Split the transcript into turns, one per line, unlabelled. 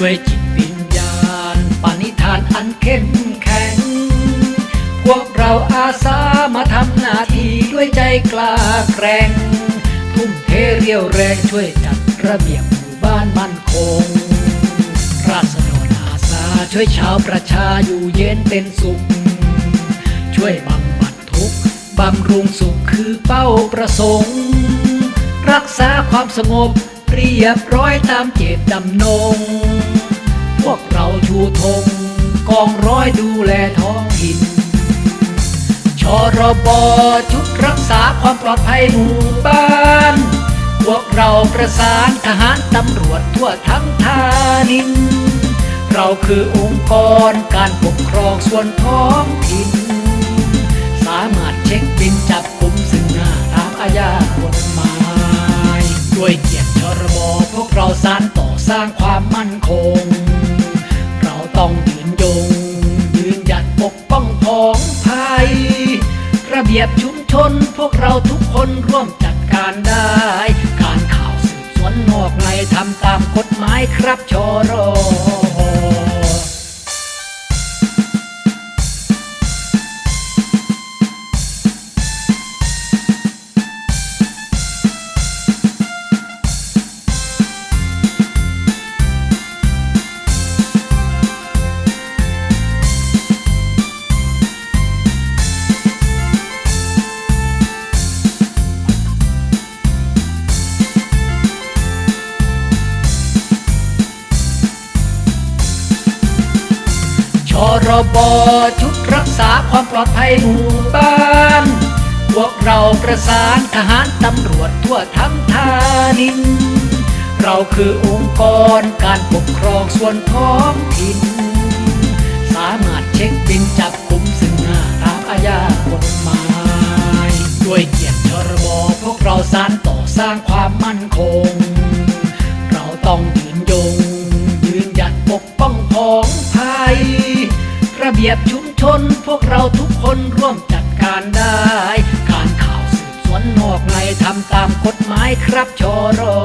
ด้วยจิตวิญญาณ ปณิธานอันเข้มแข็ง พวกเราอาสามาทำหน้าที่ด้วยใจกล้าแกร่ง ทุ่มเทเรียวแรงช่วยจัดระเบียบหมู่บ้านมั่นคง ราษฎรอาสาช่วยชาวประชาอยู่เย็นเป็นสุข ช่วยบำบัดทุกข์บำรุงสุขคือเป้าประสงค์ รักษาความสงบ เรียบร้อยตามเจตดำนง พวกเราชูธงกองร้อยดูแลท้องถิ่นชรบชุดรักษาความปลอดภัยหมู่บ้าน พวกเราประสานทหารตำรวจทั่วทั้งธานิน เราคือองค์กรการปกครองส่วนท้องถิ่น สามารถเช็คบินจับกลุ่มซึ่งหน้าตามอาญากฎหมาย สานต่อสร้างความมั่นคง เราต้องยืนยง ยืนหยัดปกป้องของภัยระเบียบชุมชนพวกเราทุกคนร่วมจัดการได้ การข่าวสืบสวนนอกในทำตามกฎหมายครับชร ชรบชุดรักษาความปลอดภัยหมู่บ้าน พวกเราประสานทหารตำรวจทั่วทั้งธานิน เราคือองค์กรการปกครองส่วนท้องถิ่น สามารถเช็คบินจับกลุ่มซึ่งหน้าตามอาญากฎหมาย ด้วยเกียรติชรบพวกเราสานต่อสร้างความมั่นคง ยบชุมชน พวกเราทุกคนร่วมจัดการได้ การข่าวสืบสวนนอกในทำตามกฎหมายครับชอรอ